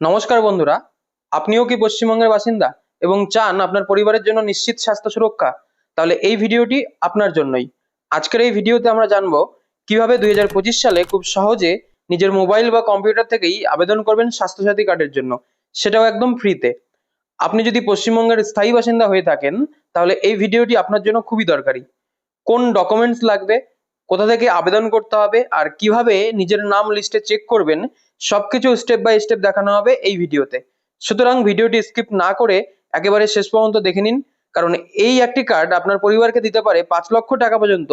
নমস্কার বন্ধুরা, আপনিও কি পশ্চিমবঙ্গের বাসিন্দা এবং চান আপনার পরিবারের জন্য নিশ্চিত স্বাস্থ্য সুরক্ষা? তাহলে এই ভিডিওটি আপনার জন্যই। আজকের এই ভিডিওতে আমরা জানব কীভাবে দুই হাজার পঁচিশ সালে খুব সহজে নিজের মোবাইল বা কম্পিউটার থেকেই আবেদন করবেন স্বাস্থ্যসাথী কার্ডের জন্য। সেটাও একদম ফ্রিতে। আপনি যদি পশ্চিমবঙ্গের স্থায়ী বাসিন্দা হয়ে থাকেন, তাহলে এই ভিডিওটি আপনার জন্য খুবই দরকারি। কোন ডকুমেন্টস লাগবে, কোথা থেকে আবেদন করতে হবে, আর কীভাবে নিজের নাম লিস্টে চেক করবেন সবকিছু স্টেপ বাই স্টেপ দেখানো হবে এই ভিডিওতে। সুতরাং ভিডিওটি স্কিপ না করে একেবারে শেষ পর্যন্ত দেখে নিন, কারণ এই একটি কার্ড আপনার পরিবারকে দিতে পারে পাঁচ লক্ষ টাকা পর্যন্ত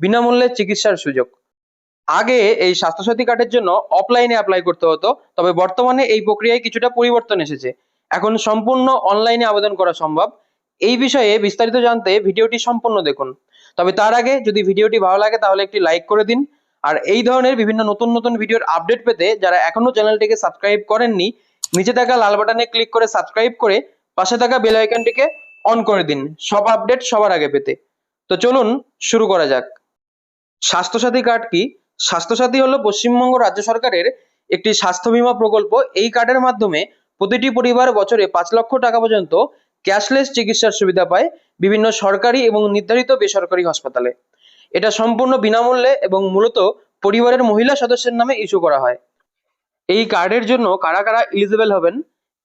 বিনামূল্যে চিকিৎসার সুযোগ। আগে এই স্বাস্থ্যসাথী কার্ডের জন্য অফলাইনে অ্যাপ্লাই করতে হতো, তবে বর্তমানে এই প্রক্রিয়ায় কিছুটা পরিবর্তন এসেছে। এখন সম্পূর্ণ অনলাইনে আবেদন করা সম্ভব। এই বিষয়ে বিস্তারিত জানতে ভিডিওটি সম্পূর্ণ দেখুন। তবে তার আগে যদি ভিডিওটি ভালো লাগে তাহলে একটি লাইক করে দিন আর এই ধরনের বিভিন্ন নতুন নতুন ভিডিওর আপডেট পেতে যারা এখনও চ্যানেলটিকে সাবস্ক্রাইব করেননি, নিচে থাকা লাল বাটনে ক্লিক করে সাবস্ক্রাইব করে পাশে থাকা বেল আইকনটিকে অন করে দিন। সব আপডেট সবার আগে পেতে। তো চলুন শুরু করা যাক। স্বাস্থ্যসাথী কার্ড কি? স্বাস্থ্যসাথী হলো পশ্চিমবঙ্গ রাজ্য সরকারের একটি স্বাস্থ্য বীমা প্রকল্প। এই কার্ডের মাধ্যমে প্রতিটি পরিবার বছরে পাঁচ লক্ষ টাকা পর্যন্ত ক্যাশলেস চিকিৎসার সুবিধা পায় বিভিন্ন সরকারি এবং নির্ধারিত বেসরকারি হাসপাতালে। এটা সম্পূর্ণ বিনামূল্যে এবং মূলত পরিবারের মহিলা সদস্যের নামে ইস্যু করা হয়। এই কার্ডের জন্য কারা কারা এলিজিবল হবেন?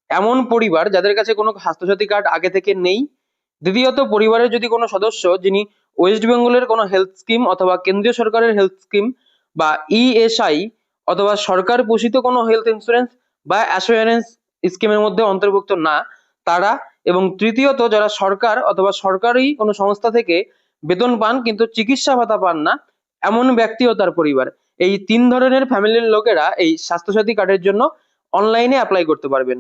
এমন পরিবার যাদের কাছে কোনো স্বাস্থ্যসাথী কার্ড আগে থেকে নেই। দ্বিতীয়ত, পরিবারের যদি কোনো সদস্য যিনি ওয়েস্ট বেঙ্গলের কোনো হেলথ স্কিম অথবা কেন্দ্রীয় সরকারের হেলথ স্কিম বা ইএসআই অথবা সরকার পোষিত কোনো হেলথ ইন্স্যুরেন্স বা অ্যাসুরেন্স স্কিমের মধ্যে অন্তর্ভুক্ত না, তারা এবং তৃতীয়ত, যারা সরকার অথবা সরকারি কোনো সংস্থা থেকে বেতন পান কিন্তু চিকিৎসা ভাতা পান না, এমন ব্যক্তি ও তার পরিবার। এই তিন ধরনের ফ্যামিলির লোকেরা এই স্বাস্থ্যসাথী কার্ডের জন্য অনলাইনে অ্যাপ্লাই করতে পারবেন।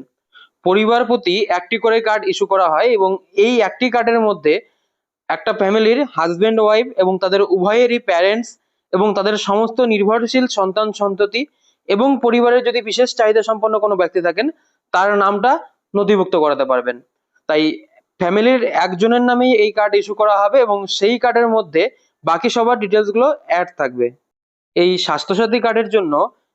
পরিবার প্রতি একটি করে কার্ড ইস্যু করা হয় এবং এই একটি কার্ডের মধ্যে একটা ফ্যামিলির হাজবেন্ড ওয়াইফ এবং তাদের উভয়েরই প্যারেন্টস এবং তাদের সমস্ত নির্ভরশীল সন্তান, সন্ততি এবং পরিবারের যদি বিশেষ চাহিদা সম্পন্ন কোনো ব্যক্তি থাকেন, তার নামটা নথিভুক্ত করাতে পারবেন। তাই ফ্যামিলির একজনের নামেই এই কার্ড ইস্যু করা হবে এবং সেই কার্ডের মধ্যে বাকি সবার ডিটেলসগুলো অ্যাড থাকবে। এই স্বাস্থ্যসাথী কার্ডের জন্য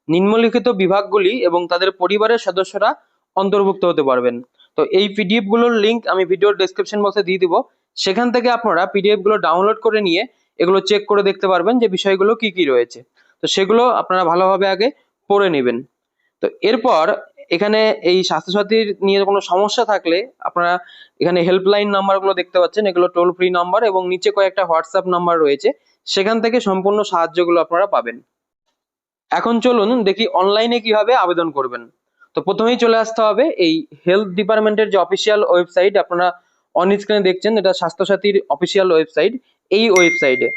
নিম্নলিখিত বিভাগগুলি এবং তাদের পরিবারের সদস্যরা অন্তর্ভুক্ত হতে পারবেন। তো এই পিডিএফগুলোর লিংক আমি ভিডিওর ডেসক্রিপশন বক্সে দিয়ে দিব। সেখান থেকে আপনারা পিডিএফগুলো ডাউনলোড করে নিয়ে এগুলো চেক করে দেখতে পারবেন যে বিষয়গুলো কি কি রয়েছে। তো সেগুলো আপনারা ভালোভাবে আগে পড়ে নেবেন। তো এরপর এখানে এই স্বাস্থ্যসাথীর নিয়ে কোনো সমস্যা থাকলে আপনারা এখানে হেল্পলাইন নাম্বারগুলো দেখতে পাচ্ছেন, এগুলো টোল ফ্রি নাম্বার এবং নিচে কয়েকটা হোয়াটসঅ্যাপ নাম্বার রয়েছে। সেখান থেকে সম্পূর্ণ সাহায্যগুলো আপনারা পাবেন। এখন চলুন দেখি অনলাইনে কীভাবে আবেদন করবেন। তো প্রথমেই চলে আসতে হবে এই হেলথ ডিপার্টমেন্টের যে অফিসিয়াল ওয়েবসাইট আপনারা অন স্ক্রিনে দেখছেন, এটা স্বাস্থ্যসাথীর অফিসিয়াল ওয়েবসাইট এই ওয়েবসাইটে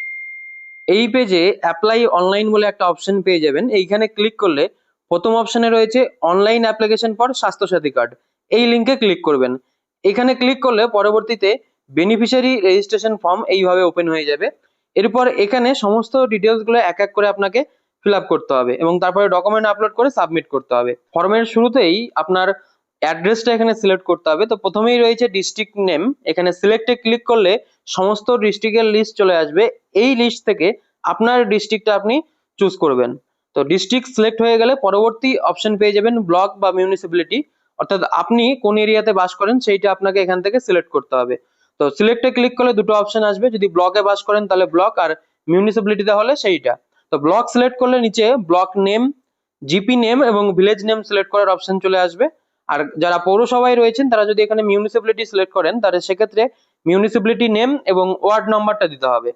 এই পেজে অ্যাপ্লাই অনলাইন বলে একটা অপশন পেয়ে যাবেন। এইখানে ক্লিক করলে প্রথম অপশনে রয়েছে online application for Swasthyasathi card এই লিঙ্কে ক্লিক করবেন। এখানে ক্লিক করলে পরবর্তীতে বেনিফিশিয়ারি রেজিস্ট্রেশন ফর্ম এইভাবে ওপেন হয়ে যাবে। এরপর এখানে সমস্ত ডিটেলসগুলো এক এক করে আপনাকে ফিল করতে হবে এবং তারপরে ডকুমেন্ট আপলোড করে সাবমিট করতে হবে। ফর্মের শুরুতেই আপনার অ্যাড্রেসটা এখানে সিলেক্ট করতে হবে। তো প্রথমেই রয়েছে ডিস্ট্রিক্ট নেম এখানে সিলেক্টে ক্লিক করলে সমস্ত ডিস্ট্রিক্টের লিস্ট চলে আসবে। এই লিস্ট থেকে আপনার ডিস্ট্রিক্টটা আপনি চুজ করবেন। তো ডিস্ট্রিক্ট সিলেক্ট হয়ে গেলে পরবর্তী অপশন পেয়ে যাবেন ব্লক বা মিউনিসিপ্যালিটি অর্থাৎ আপনি কোন এরিয়াতে বাস করেন সেইটা আপনাকে এখান থেকে সিলেক্ট করতে হবে। তো সিলেক্টে ক্লিক করলে দুটো অপশন আসবে। যদি ব্লকে বাস করেন তাহলে ব্লক আর মিউনিসিপ্যালিটিতে হলে সেইটা। তো ব্লক সিলেক্ট করলে নিচে ব্লক নেম জিপি নেম এবং ভিলেজ নেম সিলেক্ট করার অপশন চলে আসবে। আর যারা পৌরসভায় রয়েছেন, তারা যদি এখানে মিউনিসিপ্যালিটি সিলেক্ট করেন, তাহলে সেক্ষেত্রে মিউনিসিপ্যালিটি নেম এবং ওয়ার্ড নাম্বারটা দিতে হবে।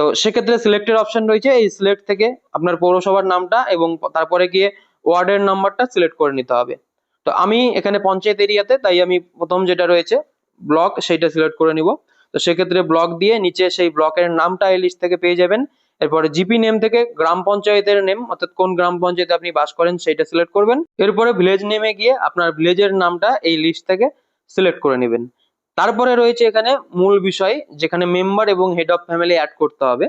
তো সেক্ষেত্রে সিলেক্টের অপশন রয়েছে, এই সিলেক্ট থেকে আপনার পৌরসভার নামটা এবং তারপরে গিয়ে ওয়ার্ডের নাম্বারটা সিলেক্ট করে নিতে হবে। তো আমি এখানে পঞ্চায়েত এরিয়াতে, তাই আমি প্রথম যেটা রয়েছে ব্লক সেইটা সিলেক্ট করে নিব। তো সেক্ষেত্রে ব্লক দিয়ে নিচে সেই ব্লকের নামটা এই লিস্ট থেকে পেয়ে যাবেন। এরপরে জিপি নেম থেকে গ্রাম পঞ্চায়েতের নেম অর্থাৎ কোন গ্রাম পঞ্চায়েতে আপনি বাস করেন সেইটা সিলেক্ট করবেন। এরপরে ভিলেজ নেমে গিয়ে আপনার ভিলেজের নামটা এই লিস্ট থেকে সিলেক্ট করে নেবেন। তারপরে রয়েছে এখানে মূল বিষয়, যেখানে মেম্বার এবং হেড অফ ফ্যামিলি অ্যাড করতে হবে।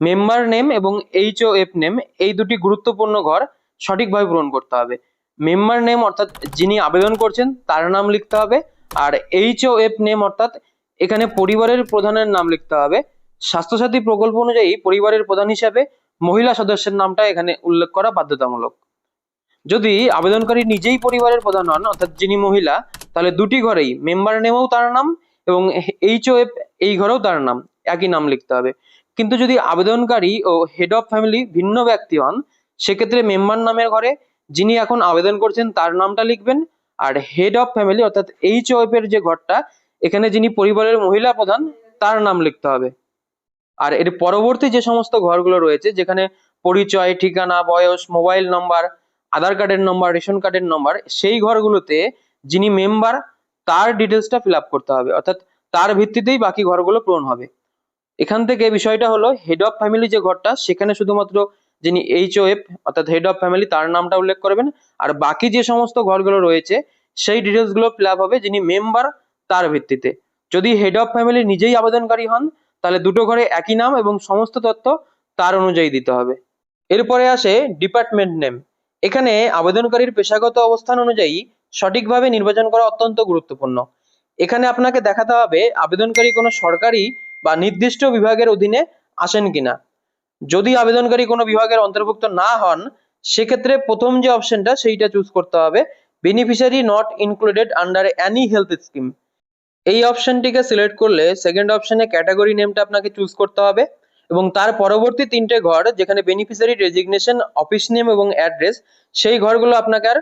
মেম্বার নেম এবং এইচ ও এফ নেম এই দুটি গুরুত্বপূর্ণ ঘর সঠিকভাবে পূরণ করতে হবে। মেম্বার নেম অর্থাৎ যিনি আবেদন করছেন, তার নাম লিখতে হবে। আর এইচ ও এফ নেম অর্থাৎ এখানে পরিবারের প্রধানের নাম লিখতে হবে। স্বাস্থ্যসাথী প্রকল্প অনুযায়ী পরিবারের প্রধান হিসাবে মহিলা সদস্যের নামটা এখানে উল্লেখ করা বাধ্যতামূলক। যদি আবেদনকারী নিজেই পরিবারের প্রধান হন, অর্থাৎ যিনি মহিলা তাহলে দুটি ঘরেই মেম্বার নেমেও তার নাম এবং এইচওএফ এই ঘরেও তার নাম, একই নাম লিখতে হবে। কিন্তু যদি আবেদনকারী ও হেড অফ ফ্যামিলি ভিন্ন ব্যক্তি হন, সেক্ষেত্রে মেম্বার নামের ঘরে যিনি এখন আবেদন করছেন তার নামটা লিখবেন আর হেড অফ ফ্যামিলি অর্থাৎ এইচওএফ এর যে ঘরটা, এখানে যিনি পরিবারের মহিলা প্রধান, তার নাম লিখতে হবে। আর এর পরবর্তী যে সমস্ত ঘরগুলো রয়েছে, যেখানে পরিচয়, ঠিকানা, বয়স মোবাইল নম্বর আধার কার্ডের নম্বর রেশন কার্ডের নম্বর সেই ঘরগুলোতে যিনি মেম্বার তার ডিটেলসটা ফিল আপ করতে হবে। অর্থাৎ তার ভিত্তিতেই বাকি ঘরগুলো পূরণ হবে। এখান থেকে বিষয়টা হলো হেড অফ ফ্যামিলি যে ঘরটা, সেখানে শুধুমাত্র যিনি এইচওএফ অর্থাৎ হেড অফ ফ্যামিলি তার নামটা উল্লেখ করবেন। আর বাকি যে সমস্ত ঘরগুলো রয়েছে, সেই ডিটেলসগুলো ফিল আপ হবে যিনি মেম্বার তার ভিত্তিতে। যদি হেড অফ ফ্যামিলি নিজেই আবেদনকারী হন, তাহলে দুটো ঘরে একই নাম এবং সমস্ত তথ্য তার অনুযায়ী দিতে হবে। এরপরে আসে ডিপার্টমেন্ট নেম এখানে আবেদনকারীর পেশাগত অবস্থান অনুযায়ী সঠিকভাবে নির্বাচন করা অত্যন্ত গুরুত্বপূর্ণ। এখানে আপনাকে দেখাতে হবে, আবেদনকারী কোনো সরকারি বা নির্দিষ্ট বিভাগের অধীনে আসেন কিনা। যদি আবেদনকারী কোনো বিভাগের অন্তর্ভুক্ত না হন, সেক্ষেত্রে প্রথম যে অপশনটা, সেইটা চুজ করতে হবে। Beneficiary not included under any health scheme এই অপশনটিকে সিলেক্ট করলে সেকেন্ড অপশনে ক্যাটাগরি নেমটা আপনাকে চুজ করতে হবে এবং তার পরবর্তী তিনটে ঘর, যেখানে বেনিফিশিয়ারি রেজিগনেশন অফিস নেম এবং অ্যাড্রেস সেই ঘরগুলো আপনাকে আর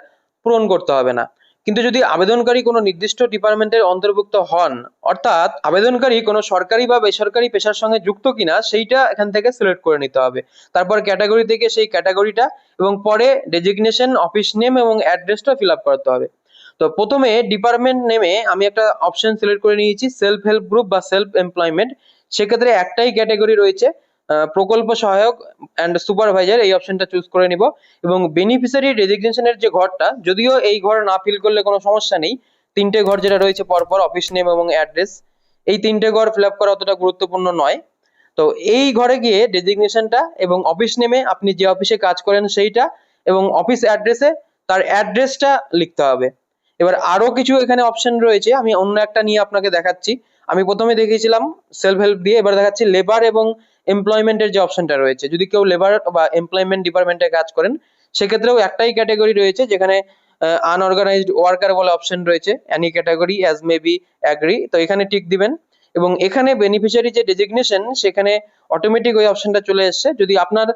পূরণ করতে হবে না। কিন্তু যদি আবেদনকারী কোনো নির্দিষ্ট ডিপার্টমেন্টের অন্তর্ভুক্ত হন, অর্থাৎ আবেদনকারী কোনো সরকারি বা বেসরকারি পেশার সঙ্গে যুক্ত কিনা, সেইটা এখান থেকে সিলেক্ট করে নিতে হবে। তারপর ক্যাটাগরি থেকে সেই ক্যাটাগরিটা এবং পরে ডেজিগনেশন, অফিস নেম এবং অ্যাড্রেসটা ফিল আপ করতে হবে। তো প্রথমে ডিপার্টমেন্ট নেমে আমি একটা অপশন সিলেক্ট করে নিয়েছি, সেলফ হেল্প গ্রুপ বা সেলফ এমপ্লয়মেন্ট। সেক্ষেত্রে একটাই ক্যাটাগরি রয়েছে প্রকল্প সহায়ক অ্যান্ড সুপারভাইজার এই অপশনটা চুজ করে নিব। এবং বেনিফিশিয়ারি রেজিগনেশনের যে ঘরটা, যদিও এই ঘর না ফিল করলে কোনো সমস্যা নেই, তিনটে ঘর যেটা রয়েছে পরপর অফিস নেম এবং অ্যাড্রেস এই তিনটে ঘর ফিল আপ করা অতটা গুরুত্বপূর্ণ নয়। তো এই ঘরে গিয়ে ডেজিগনেশনটা এবং অফিস নেমে আপনি যে অফিসে কাজ করেন সেইটা এবং অফিস অ্যাড্রেসে তার অ্যাড্রেসটা লিখতে হবে। এবার আরও কিছু এখানে অপশন রয়েছে, আমি অন্য একটা নিয়ে আপনাকে দেখাচ্ছি। আমি প্রথমে দেখিয়েছিলাম সেলফ হেল্প দিয়ে, এবার দেখাচ্ছি লেবার এবং এমপ্লয়মেন্টের যে অপশনটা রয়েছে। যদি কেউ লেবার বা এমপ্লয়মেন্ট ডিপার্টমেন্টে কাজ করেন, সেক্ষেত্রেও একটাই ক্যাটাগরি রয়েছে, যেখানে আনঅর্গানাইজড ওয়ার্কার বলে অপশন রয়েছে। Any category as may be agree তো এখানে টিক দিবেন। এবং এখানে বেনিফিশিয়ারি যে ডেজিগনেশন সেখানে অটোমেটিক ওই অপশনটা চলে এসছে। যদি আপনার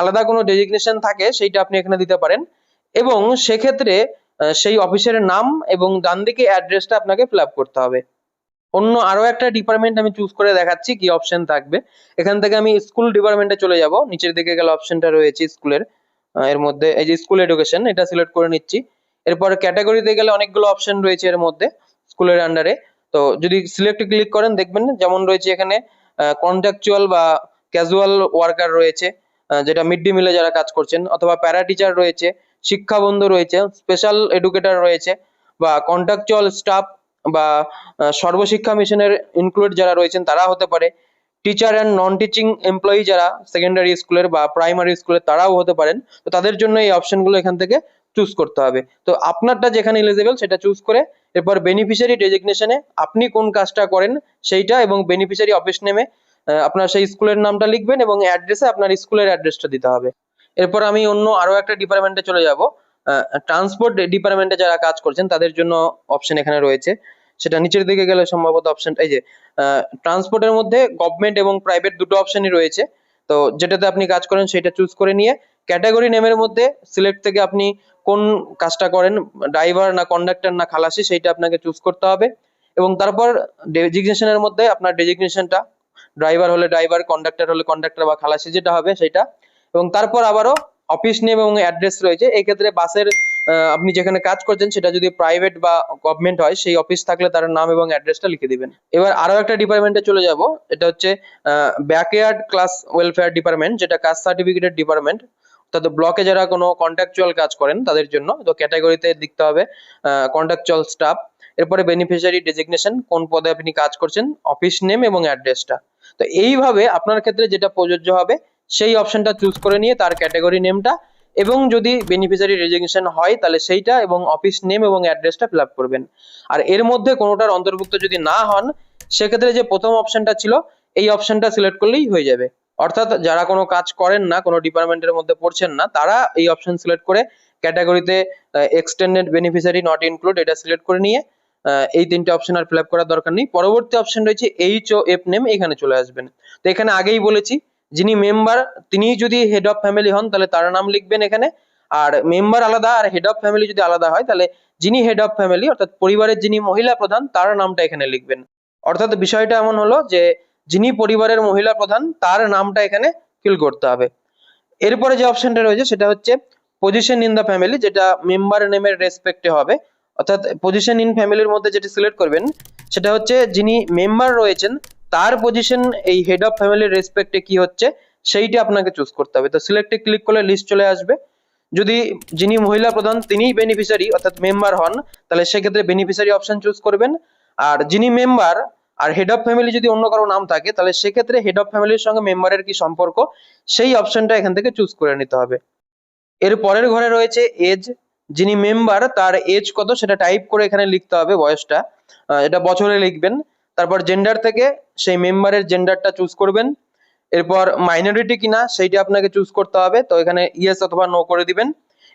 আলাদা কোনো ডেজিগনেশন থাকে, সেইটা আপনি এখানে দিতে পারেন। এবং সেক্ষেত্রে সেই অফিসের নাম এবং ডান দিকে অ্যাড্রেসটা আপনাকে ফিল করতে হবে। অন্য আরও একটা ডিপার্টমেন্ট আমি চুজ করে দেখাচ্ছি কি অপশন থাকবে। এখান থেকে আমি স্কুল ডিপার্টমেন্টে চলে যাব। নিচের দিকে গেলে অপশনটা রয়েছে স্কুলের এর মধ্যে এই যে স্কুল এডুকেশন এটা সিলেক্ট করে নিচ্ছি। এরপর ক্যাটাগরিতে গেলে অনেকগুলো অপশন রয়েছে এর মধ্যে স্কুলের আন্ডারে তো যদি সিলেক্ট ক্লিক করেন, দেখবেন যেমন রয়েছে এখানে কন্ট্রাকচুয়াল বা ক্যাজুয়াল ওয়ার্কার রয়েছে যেটা মিড ডে মিলে যারা কাজ করছেন, অথবা প্যারা টিচার রয়েছে শিক্ষাবন্ধু রয়েছে স্পেশাল এডুকেটর রয়েছে, বা কন্ট্রাকচুয়াল স্টাফ বা সর্বশিক্ষা মিশনের ইনক্লুড যারা রয়েছেন তারা হতে পারে। Teacher and non teaching employee যারা সেকেন্ডারি স্কুলের বা প্রাইমারি স্কুলের তারাও হতে পারেন। তো তাদের জন্য এই অপশনগুলো এখান থেকে চুজ করতে হবে। তো আপনারটা যেখানে এলিজিবল সেটা চুজ করে, এরপর বেনিফিশিয়ারি ডেজিগনেশনে আপনি কোন কাজটা করেন সেইটা এবং বেনিফিশিয়ারি অফিস নেমে আপনার সেই স্কুলের নামটা লিখবেন এবং অ্যাড্রেসে আপনার স্কুলের অ্যাড্রেসটা দিতে হবে। এরপর আমি অন্য আরও একটা ডিপার্টমেন্টে চলে যাব। ট্রান্সপোর্ট ডিপার্টমেন্টে যারা কাজ করছেন তাদের জন্য অপশন এখানে রয়েছে। সেটা নিচের দিকে গেলে সম্ভবত অপশন এই যে ট্রান্সপোর্টের মধ্যে গভর্নমেন্ট এবং প্রাইভেট দুটো অপশনই রয়েছে। তো যেটাতে আপনি কাজ করেন সেটা চুজ করে নিয়ে ক্যাটাগরি নেমের মধ্যে সিলেক্ট থেকে আপনি কোন কাজটা করেন ড্রাইভার না কন্ডাক্টর না খালাসি, সেইটা আপনাকে চুজ করতে হবে। এবং তারপর ডেজিগনেশনের মধ্যে আপনার ডেজিগনেশনটা ড্রাইভার হলে ড্রাইভার কন্ডাক্টর হলে কন্ডাক্টর বা খালাসি যেটা হবে সেটা এবং তারপর আবারও অফিস নেম এবং অ্যাড্রেস রয়েছে। এই ক্ষেত্রে বাসের আপনি যেখানে কাজ করছেন, সেটা যদি প্রাইভেট বা গভর্নমেন্ট হয়, সেই অফিস থাকলে তার নাম এবং অ্যাড্রেসটা লিখে দিবেন। এবার আরও একটা ডিপার্টমেন্টে চলে যাব, এটা হচ্ছে ব্যাকয়ার্ড ক্লাস ওয়েলফেয়ার ডিপার্টমেন্ট যেটা কাস্ট সার্টিফিকেটের ডিপার্টমেন্ট অর্থাৎ ব্লকে যারা কোনো কন্ট্রাকচুয়াল কাজ করেন, তাদের জন্য। তো ক্যাটাগরিতে লিখতে হবে কন্ট্রাকচুয়াল স্টাফ এরপরে বেনিফিশিয়ারি ডেজিগনেশন কোন পদে আপনি কাজ করছেন অফিস নেম এবং অ্যাড্রেসটা তো এইভাবে আপনার ক্ষেত্রে যেটা প্রযোজ্য হবে, সেই অপশনটা চুজ করে নিয়ে তার ক্যাটাগরি নেমটা এবং যদি বেনিফিশিয়ারি রেজিগনেশন হয়, তাহলে সেইটা এবং অফিস নেম এবং অ্যাড্রেসটা ফিল করবেন। আর এর মধ্যে কোনোটার অন্তর্ভুক্ত যদি না হন, সেক্ষেত্রে যে প্রথম অপশনটা ছিল, এই অপশনটা সিলেক্ট করলেই হয়ে যাবে। অর্থাৎ যারা কোনো কাজ করেন না, কোনো ডিপার্টমেন্টের মধ্যে পড়ছেন না, তারা এই অপশন সিলেক্ট করে ক্যাটাগরিতে এক্সটেন্ডেড বেনিফিশিয়ারি নট ইনক্লুড এটা সিলেক্ট করে নিয়ে এই তিনটে অপশন আর ফিল করার দরকার নেই। পরবর্তী অপশন রয়েছে এইচ ও এফ নেম এখানে চলে আসবেন। তো এখানে আগেই বলেছি যিনি মেম্বার তিনি যদি হেড অফ ফ্যামিলি হন, তাহলে তার নাম লিখবেন এখানে। আর মেম্বার আলাদা, আর হেড অফ ফ্যামিলি যদি আলাদা হয়, তাহলে যিনি হেড অফ ফ্যামিলি অর্থাৎ পরিবারের যিনি মহিলা প্রধান, তার নামটা এখানে লিখবেন। অর্থাৎ বিষয়টা এমন হলো যে, যিনি পরিবারের মহিলা প্রধান, তার নামটা এখানে ফিল করতে হবে। এরপরে যে অপশনটা রয়েছে, সেটা হচ্ছে পজিশন ইন দ্য ফ্যামিলি যেটা মেম্বার নেমের রেসপেক্টে হবে। অর্থাৎ পজিশন ইন ফ্যামিলির মধ্যে যেটা সিলেক্ট করবেন, সেটা হচ্ছে যিনি মেম্বার রয়েছেন তার পজিশন এই হেড অফ ফ্যামিলির রেসপেক্টে কি হচ্ছে, সেইটা আপনাকে চুজ করতে হবে। তো সিলেক্টে ক্লিক করলে লিস্ট চলে আসবে। যদি যিনি মহিলা প্রধান, তিনিই বেনিফিশিয়ারি অর্থাৎ মেম্বার হন, তাহলে সেক্ষেত্রে বেনিফিশিয়ারি অপশন চুজ করবেন। আর যিনি মেম্বার আর হেড অফ ফ্যামিলি যদি অন্য কারও নাম থাকে, তাহলে সেক্ষেত্রে হেড অফ ফ্যামিলির সঙ্গে মেম্বারের কি সম্পর্ক, সেই অপশনটা এখান থেকে চুজ করে নিতে হবে। এর পরের ঘরে রয়েছে এজ যিনি মেম্বার তার এজ কত, সেটা টাইপ করে এখানে লিখতে হবে বয়সটা। এটা বছরে লিখবেন। তারপর জেন্ডার থেকে সেই মেম্বারের জেন্ডারটা চুজ করবেন। এরপর মাইনরিটি কিনা সেইটা আপনাকে চুজ করতে হবে। তো এখানে ইয়েস অথবা নো করে দিবেন।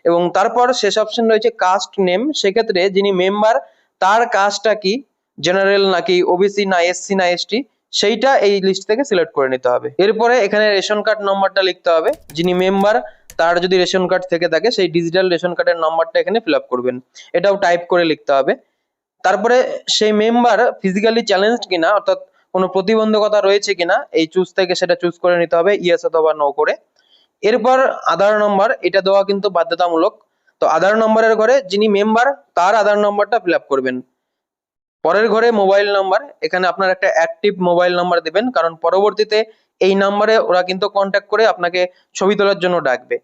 এবং তারপর শেষ অপশন রয়েছে কাস্ট নেম সেক্ষেত্রে যিনি মেম্বার তার কাস্টটা কি? জেনারেল নাকি ওবিসি না এসসি না এসটি সেইটা এই লিস্ট থেকে সিলেক্ট করে নিতে হবে। এরপরে এখানে রেশন কার্ড নম্বরটা লিখতে হবে। যিনি মেম্বার তার যদি রেশন কার্ড থেকে থাকে, সেই ডিজিটাল রেশন কার্ডের নাম্বারটা এখানে ফিল করবেন। এটাও টাইপ করে লিখতে হবে। তারপরে সেই মেম্বার ফিজিক্যালি চ্যালেঞ্জড কিনা, অর্থাৎ কোনো প্রতিবন্ধকতা রয়েছে কিনা, এই চুজ থেকে সেটা চুজ করে নিতে হবে ইয়েস অথবা নো করে। এরপর আধার নম্বর এটা দেওয়া কিন্তু বাধ্যতামূলক। তো আধার নম্বরের ঘরে যিনি মেম্বার তার আধার নম্বরটা ফিল করবেন। পরের ঘরে মোবাইল নাম্বার এখানে আপনার একটা অ্যাক্টিভ মোবাইল নাম্বার দেবেন, কারণ পরবর্তীতে এই নাম্বারে ওরা কিন্তু কন্ট্যাক্ট করে আপনাকে ছবি তোলার জন্য ডাকবে।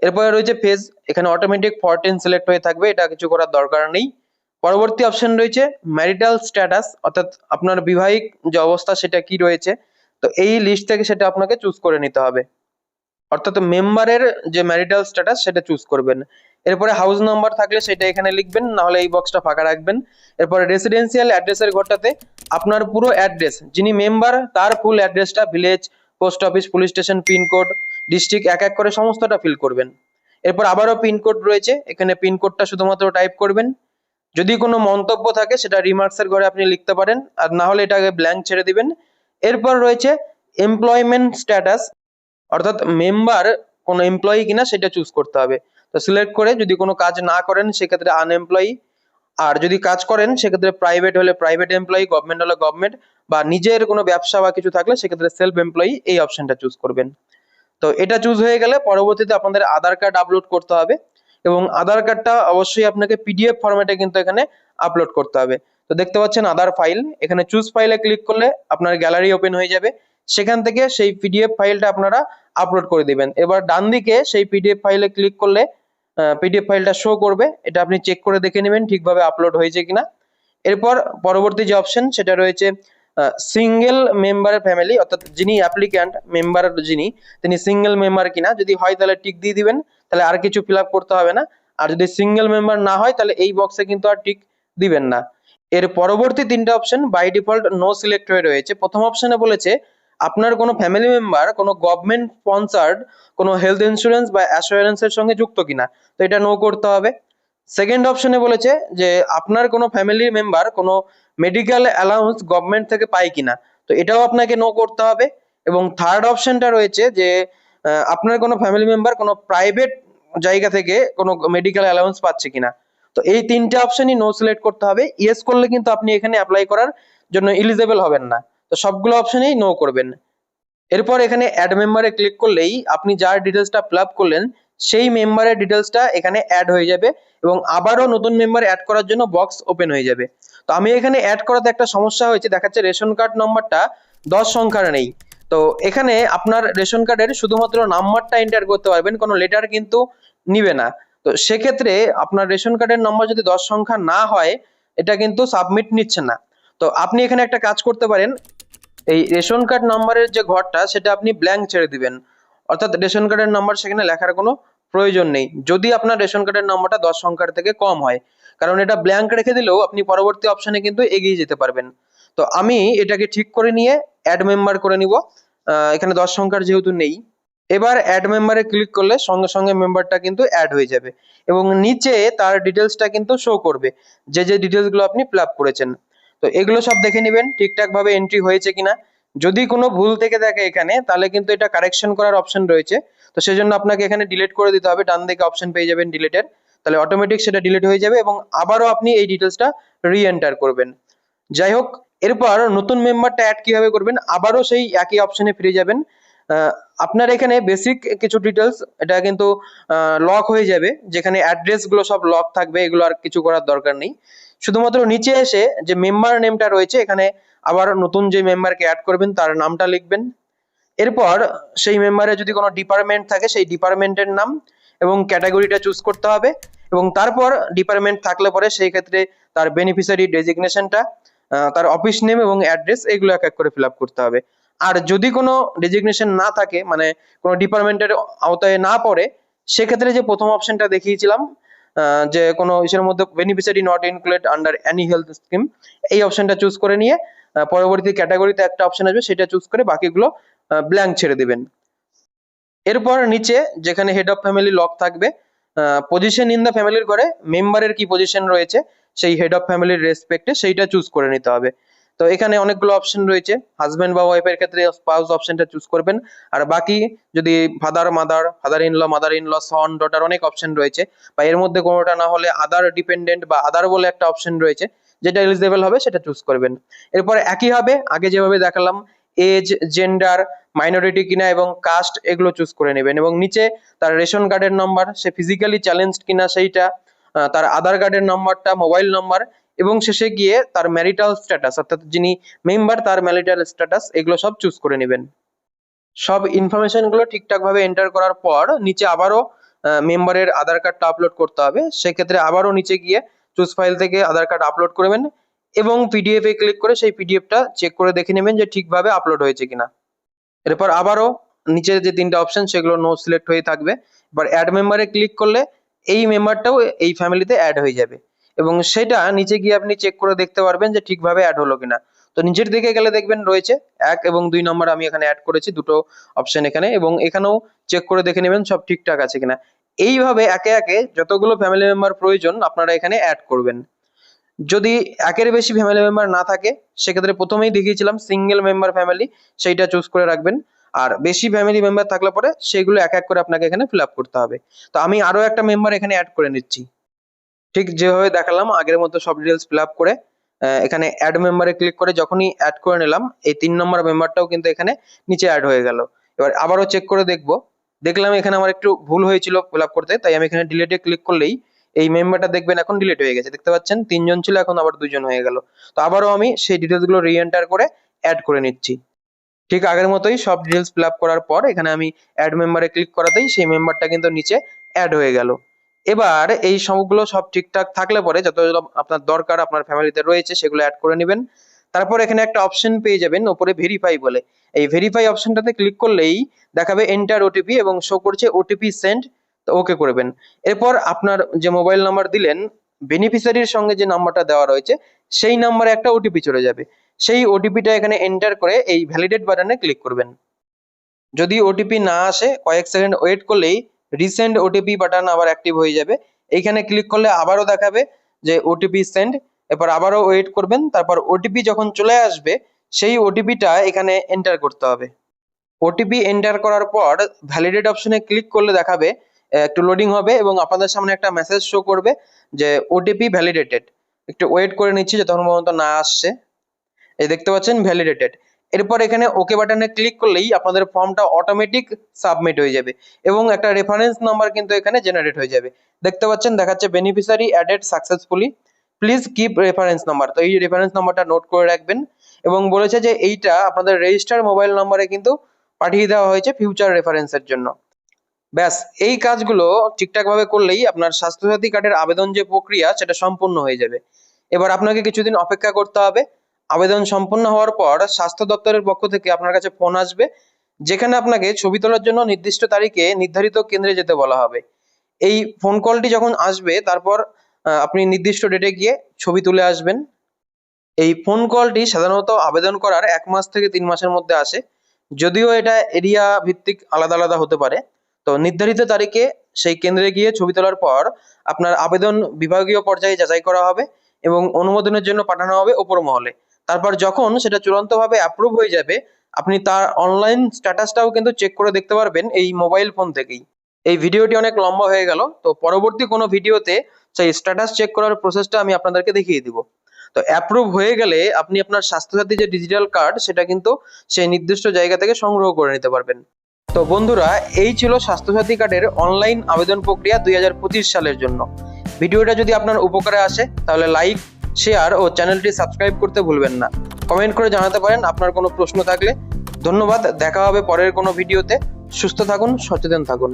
এরপরে রয়েছে ফেজ এখানে অটোমেটিক ফরটিন সিলেক্ট হয়ে থাকবে, এটা কিছু করার দরকার নেই। পরবর্তী অপশন রয়েছে ম্যারিটাল স্ট্যাটাস অর্থাৎ আপনার বিবাহিক যে অবস্থা সেটা কি রয়েছে, তো এই লিস্ট থেকে সেটা আপনাকে চুজ করে নিতে হবে। অর্থাৎ মেম্বারের যে ম্যারিটাল স্ট্যাটাস সেটা চুজ করবেন। এরপরে হাউস নাম্বার থাকলে সেটা এখানে লিখবেন, না হলে এই বক্সটা ফাঁকা রাখবেন। এরপরে রেসিডেন্সিয়াল অ্যাড্রেসের ঘরটাতে আপনার পুরো অ্যাড্রেস যিনি মেম্বার তার ফুল অ্যাড্রেসটা village post office police station pincode district এক এক করে সমস্তটা ফিল করবেন। এরপর আবারও পিনকোড রয়েছে, এখানে পিনকোডটা শুধুমাত্র টাইপ করবেন। যদি কোনো মন্তব্য থাকে, সেটা রিমার্কসের ঘরে আপনি লিখতে পারেন, আর না হলে এটাকে ব্ল্যাঙ্ক ছেড়ে দিবেন। এরপর রয়েছে এমপ্লয়মেন্ট স্ট্যাটাস অর্থাৎ মেম্বার কোনো এমপ্লয়ি কিনা সেটা চুজ করতে হবে। তো সিলেক্ট করে যদি কোনো কাজ না করেন, সেক্ষেত্রে আনএমপ্লয়ি আর যদি কাজ করেন, সেক্ষেত্রে প্রাইভেট হলে প্রাইভেট এমপ্লয়ি গভর্নমেন্ট হলে গভর্নমেন্ট বা নিজের কোনো ব্যবসা বা কিছু থাকলে সেক্ষেত্রে সেলফ এমপ্লয়ি এই অপশনটা চুজ করবেন। তো এটা চুজ হয়ে গেলে পরবর্তীতে আপনাদের আধার কার্ড আপলোড করতে হবে। এবং আধার কার্ডটা অবশ্যই আপনাকে পিডিএফ ফরম্যাটে কিন্তু এখানে আপলোড করতে হবে। তো দেখতে পাচ্ছেন আধার ফাইল এখানে চুজ ফাইলে ক্লিক করলে আপনার গ্যালারি ওপেন হয়ে যাবে। সেখান থেকে সেই পিডিএফ ফাইলটা আপনারা আপলোড করে দিবেন। এবার ডান দিকে সেই পিডিএফ ফাইলে ক্লিক করলে পিডিএফ ফাইলটা শো করবে। এটা আপনি চেক করে দেখে নেবেন ঠিকভাবে আপলোড হয়েছে কিনা। এরপর পরবর্তী যে অপশন সেটা রয়েছে সিঙ্গেল মেম্বারের ফ্যামিলি অর্থাৎ যিনি অ্যাপ্লিক্যান্ট মেম্বার যিনি, তিনি সিঙ্গেল মেম্বার কিনা, যদি হয় তাহলে টিক দিয়ে দিবেন, তাহলে আর কিছু ফিল করতে হবে না। আর যদি সিঙ্গেল মেম্বার না হয়, তাহলে এই বক্সে কিন্তু আর টিক দিবেন না। এর পরবর্তী তিনটা option by default no select হয়ে রয়েছে। প্রথম অপশনে বলেছে, আপনার কোনো ফ্যামিলি মেম্বার কোনো গভর্নমেন্ট স্পন্সার্ড কোনো হেলথ ইন্স্যুরেন্স বা অ্যাসুরেন্সের সঙ্গে যুক্ত কিনা, তো এটা নো করতে হবে। সেকেন্ড অপশনে বলেছে যে, আপনার কোনো ফ্যামিলি মেম্বার কোনো মেডিকেল অ্যালাউন্স গভর্নমেন্ট থেকে পায় কিনা? তো এটাও আপনাকে নো করতে হবে। এবং থার্ড অপশনটা রয়েছে যে আপনার কোনো ফ্যামিলি মেম্বার কোনো প্রাইভেট জায়গা থেকে কোনো মেডিকেল অ্যালাউন্স পাচ্ছে কিনা। তো এই তিনটে অপশনই নো সিলেক্ট করতে হবে। ইয়েস করলে কিন্তু আপনি এখানে অ্যাপ্লাই করার জন্য এলিজেবল হবেন না। তো সবগুলো অপশনেই নো করবেন। এরপর এখানে অ্যাড মেম্বারে ক্লিক করলেই আপনি যার ডিটেলসটা ফিল করলেন, সেই মেম্বারের ডিটেলসটা এখানে অ্যাড হয়ে যাবে এবং আবারও নতুন মেম্বার অ্যাড করার জন্য বক্স ওপেন হয়ে যাবে। তো আমি এখানে অ্যাড করাতে একটা সমস্যা হয়েছে, দেখাচ্ছে রেশন কার্ড নম্বরটা দশ সংখ্যার নেই। তো এখানে আপনার রেশন কার্ডের শুধুমাত্র নাম্বারটা এন্টার করতে পারবেন, কোনো লেটার কিন্তু নিবে না। তো সেক্ষেত্রে আপনার রেশন কার্ডের নম্বর যদি দশ সংখ্যা না হয়, এটা কিন্তু সাবমিট নিচ্ছে না। তো আপনি এখানে একটা কাজ করতে পারেন, এই রেশন কার্ড নাম্বারের যে ঘরটা, সেটা আপনি ব্ল্যাঙ্ক ছেড়ে দিবেন। অর্থাৎ রেশন কার্ডের নাম্বার সেখানে লেখার কোনো প্রয়োজন নেই। যদি আপনার রেশন কার্ডের নাম্বারটা দশ সংখ্যার থেকে কম হয় কারণ এটা ব্ল্যাঙ্ক রেখে দিলেও আপনি পরবর্তী অপশনে কিন্তু এগিয়ে যেতে পারবেন। তো আমি এটাকে ঠিক করে নিয়ে অ্যাড মেম্বার করে নিব। এখানে দশ সংখ্যার যেহেতু নেই। এবার অ্যাড মেম্বারে ক্লিক করলে সঙ্গে সঙ্গে মেম্বারটা কিন্তু অ্যাড হয়ে যাবে এবং নিচে তার ডিটেলসটা কিন্তু শো করবে। যে যে ডিটেলসগুলো আপনি ফিল আপ করেছেন। তো এগুলো সব দেখে নেবেন ঠিকঠাকভাবে এন্ট্রি হয়েছে কিনা। যদি কোনো ভুল থেকে থাকে এখানে, তাহলে কিন্তু এটা কারেকশন করার অপশন রয়েছে। তো সেজন্য আপনাকে এখানে ডিলিট করে দিতে হবে। ডান দিকে অপশন পেয়ে যাবেন ডিলিটের তাহলে অটোমেটিক সেটা ডিলিট হয়ে যাবে এবং আবারও আপনি এই ডিটেলসটা রি এন্টার করবেন। যাই হোক, এরপর নতুন মেম্বারটা অ্যাড কীভাবে করবেন? আবারও সেই একই অপশনে ফিরে যাবেন। আপনার এখানে বেসিক কিছু ডিটেলস এটা কিন্তু লক হয়ে যাবে, যেখানে অ্যাড্রেসগুলো সব লক থাকবে, এগুলো আর কিছু করার দরকার নেই। শুধুমাত্র নিচে এসে যে মেম্বার নেমটা রয়েছে, এখানে আবার নতুন যে মেম্বারকে অ্যাড করবেন, তার নামটা লিখবেন। এরপর সেই মেম্বারে যদি কোনো ডিপার্টমেন্ট থাকে, সেই ডিপার্টমেন্টের নাম এবং ক্যাটাগরিটা চুজ করতে হবে এবং তারপর ডিপার্টমেন্ট থাকলে পরে সেই ক্ষেত্রে তার বেনিফিশিয়ারি ডেজিগনেশনটা তার অফিস নেম এবং অ্যাড্রেস এগুলো এক এক করে ফিল করতে হবে। আর যদি কোনো ডেজিগনেশন না থাকে মানে কোনো ডিপার্টমেন্টের আওতায় না পড়ে, সেক্ষেত্রে যে প্রথম অপশনটা দেখিয়েছিলাম যে কোনো ইসের মধ্যে beneficiary not include under any health scheme এই অপশনটা চুজ করে নিয়ে পরবর্তী ক্যাটাগরিতে একটা অপশন আসবে, সেটা চুজ করে বাকিগুলো ব্ল্যাঙ্ক ছেড়ে দিবেন। এরপর নিচে যেখানে হেড অফ ফ্যামিলি লক থাকবে পজিশন ইন দ্য ফ্যামিলির ঘরে মেম্বারের কি পজিশন রয়েছে, সেই হেড অফ ফ্যামিলির রেসপেক্টে সেইটা চুজ করে নিতে হবে। তো এখানে অনেকগুলো অপশন রয়েছে হাজবেন্ড বা ওয়াইফের ক্ষেত্রে স্পাউস অপশনটা চুজ করবেন, আর বাকি যদি father mother father in law mother in law son daughter অনেক অপশন রয়েছে, বা এর মধ্যে কোনোটা না হলে আদার ডিপেন্ডেন্ট বা আদার বলে একটা অপশন রয়েছে, যেটা এলিজিবল হবে সেটা চুজ করবেন। এরপর একই হবে, আগে যেভাবে দেখালাম এজ জেন্ডার মাইনরিটি কিনা এবং কাস্ট এগুলো চুজ করে নেবেন এবং নিচে তার রেশন কার্ডের নাম্বার সে ফিজিক্যালি চ্যালেঞ্জড কিনা সেইটা তার আধার কার্ডের নাম্বারটা মোবাইল নাম্বার এবং শেষে গিয়ে তার ম্যারিটাল স্ট্যাটাস অর্থাৎ যিনি মেম্বার তার ম্যারিটাল স্ট্যাটাস এগুলো সব চুজ করে নেবেন। সব ইনফরমেশনগুলো ঠিকঠাক ভাবে এন্টার করার পর নিচে আবারও মেম্বারের আধার কার্ডটা আপলোড করতে হবে। সেক্ষেত্রে আবারও নিচে গিয়ে চুজ ফাইল থেকে আধার কার্ড আপলোড করবেন এবং পিডিএফ এ ক্লিক করে সেই পিডিএফটা চেক করে দেখে নেবেন যে ঠিকভাবে আপলোড হয়েছে কিনা। এরপর আবারও নিচের যে তিনটা অপশন সেগুলো নো সিলেক্ট হয়ে থাকবে। এবার অ্যাড মেম্বারে ক্লিক করলে এই মেম্বারটাও এই ফ্যামিলিতে অ্যাড হয়ে যাবে। এবং সেটা নিচে গিয়ে আপনি চেক করে দেখতে পারবেন যে ঠিকভাবে অ্যাড হলো কিনা। তো নিচের দিকে গেলে দেখবেন রয়েছে এক এবং দুই নম্বর আমি এখানে অ্যাড করেছি, দুটো অপশন এখানে। এবং এখানেও চেক করে দেখে নেবেন সব ঠিকঠাক আছে কিনা। এইভাবে একে একে যতগুলো ফ্যামিলি মেম্বার প্রয়োজন আপনারা এখানে অ্যাড করবেন। যদি একের বেশি ফ্যামিলি মেম্বার না থাকে, সেক্ষেত্রে প্রথমেই দেখিয়েছিলাম সিঙ্গেল মেম্বার ফ্যামিলি সেইটা চুজ করে রাখবেন। আর বেশি ফ্যামিলি মেম্বার থাকলে পরে সেগুলো এক এক করে আপনাকে এখানে ফিল করতে হবে। তো আমি আরও একটা মেম্বার এখানে অ্যাড করে নিচ্ছি। ঠিক যেভাবে দেখালাম, আগের মতো সব ডিটেলস ফিল করে এখানে অ্যাড মেম্বারে ক্লিক করে যখনই অ্যাড করে নিলাম, এই তিন নম্বর মেম্বারটাও কিন্তু এখানে নিচে অ্যাড হয়ে গেল। এবার আবারও চেক করে দেখব। দেখলাম এখানে আমার একটু ভুল হয়েছিল ফিল করতে, তাই আমি এখানে ডিলেটে ক্লিক করলেই এই মেম্বারটা দেখবেন এখন ডিলিট হয়ে গেছে। দেখতে পাচ্ছেন? তিনজন ছিল, এখন আবার দুজন হয়ে গেল। তো আবারও আমি সেই ডিটেলসগুলো রি এন্টার করে অ্যাড করে নিচ্ছি। ঠিক আগের মতোই সব ডিটেলস ফিল করার পর এখানে আমি অ্যাড মেম্বারে ক্লিক করাতেই সেই মেম্বারটা কিন্তু নিচে অ্যাড হয়ে গেল। এবার এই সবগুলো সব ঠিকঠাক থাকলে পরে যত আপনার দরকার আপনার ফ্যামিলিতে রয়েছে সেগুলো অ্যাড করে নেবেন। তারপর এখানে একটা অপশন পেয়ে যাবেন, উপরে ভেরিফাই বলে। এই ভেরিফাই অপশনটাতে ক্লিক করলেই দেখাবে এন্টার ওটিপি এবং শো করছে ওটিপি সেন্ড ওকে করবেন এরপর আপনার যে মোবাইল নাম্বার দিলেন, বেনিফিশিয়ারির সঙ্গে যে নাম্বারটা দেওয়া রয়েছে, সেই নাম্বারে একটা ওটিপি চলে যাবে। সেই ওটিপিটা এখানে এন্টার করে এই ভ্যালিডেট বাটনে ক্লিক করবেন। যদি ওটিপি না আসে, কয়েক সেকেন্ড ওয়েট করলেই রিসেন্ট ওটিপি বাটন আবার অ্যাক্টিভ হয়ে যাবে। এইখানে ক্লিক করলে আবারও দেখাবে যে ওটিপি সেন্ড এরপর আবারও ওয়েট করবেন, তারপর ওটিপি যখন চলে আসবে, সেই ওটিপিটা এখানে এন্টার করতে হবে। ওটিপি এন্টার করার পর ভ্যালিডেট অপশনে ক্লিক করলে দেখাবে একটু লোডিং হবে এবং আপনাদের সামনে একটা মেসেজ শো করবে যে ওটিপি ভ্যালিডেটেড একটু ওয়েট করে নিচ্ছি যতক্ষণ পর্যন্ত না আসছে। এই দেখতে পাচ্ছেন ভ্যালিডেটেড এরপর এখানে ওকে বাটনে ক্লিক করলেই আপনাদের ফর্মটা অটোমেটিক সাবমিট হয়ে যাবে এবং একটা রেফারেন্স নাম্বার কিন্তু এখানে জেনারেট হয়ে যাবে। দেখতে পাচ্ছেন দেখাচ্ছে beneficiary added successfully please keep reference number তো এই রেফারেন্স নাম্বারটা নোট করে রাখবেন এবং বলেছে যে এইটা আপনাদের রেজিস্টার মোবাইল নাম্বারে কিন্তু পাঠিয়ে দেওয়া হয়েছে ফিউচার রেফারেন্সের জন্য। ব্যাস, এই কাজগুলো ঠিকঠাক ভাবে করলেই আপনার স্বাস্থ্যসাথী কার্ডের আবেদন যে প্রক্রিয়া, সেটা সম্পূর্ণ হয়ে যাবে। এবার আপনাকে কিছুদিন অপেক্ষা করতে হবে। আবেদন সম্পূর্ণ হওয়ার পর স্বাস্থ্য দপ্তরের পক্ষ থেকে আপনার কাছে ফোন আসবে, যেখানে আপনাকে ছবি তোলার জন্য নির্দিষ্ট তারিখে নির্ধারিত কেন্দ্রে যেতে বলা হবে। এই ফোন কলটি যখন আসবে, তারপর আপনি নির্দিষ্ট ডেটে গিয়ে ছবি তুলে আসবেন। এই ফোন কলটি সাধারণত আবেদন করার এক মাস থেকে তিন মাসের মধ্যে আসে। যদিও এটা এরিয়া ভিত্তিক আলাদা আলাদা হতে পারে। তো নির্ধারিত তারিখে সেই কেন্দ্রে গিয়ে ছবি তোলার পর আপনার আবেদন বিভাগীয় পর্যায়ে যাচাই করা হবে এবং অনুমোদনের জন্য পাঠানো হবে ওপর মহলে। তারপর যখন সেটা চূড়ান্তভাবে অ্যাপ্রুভ হয়ে যাবে, আপনি তার অনলাইন স্ট্যাটাসটাও কিন্তু চেক করে দেখতে পারবেন এই মোবাইল ফোন থেকেই। এই ভিডিওটি অনেক লম্বা হয়ে গেল, তো পরবর্তী কোনো ভিডিওতে সেই স্ট্যাটাস চেক করার প্রসেসটা আমি আপনাদেরকে দেখিয়ে দিব। তো অ্যাপ্রুভ হয়ে গেলে আপনি আপনার স্বাস্থ্যসাথী যে ডিজিটাল কার্ড সেটা কিন্তু সেই নির্দিষ্ট জায়গা থেকে সংগ্রহ করে নিতে পারবেন। তো বন্ধুরা, এই ছিল স্বাস্থ্যসাথী কার্ডের অনলাইন আবেদন প্রক্রিয়া দুই হাজার পঁচিশ সালের জন্য। ভিডিওটা যদি আপনার উপকারে আসে, তাহলে লাইক, শেয়ার ও চ্যানেলটি সাবস্ক্রাইব করতে ভুলবেন না। কমেন্ট করে জানাতে পারেন আপনার কোনো প্রশ্ন থাকলে। ধন্যবাদ, দেখা হবে পরের কোনো ভিডিওতে। সুস্থ থাকুন, সচেতন থাকুন।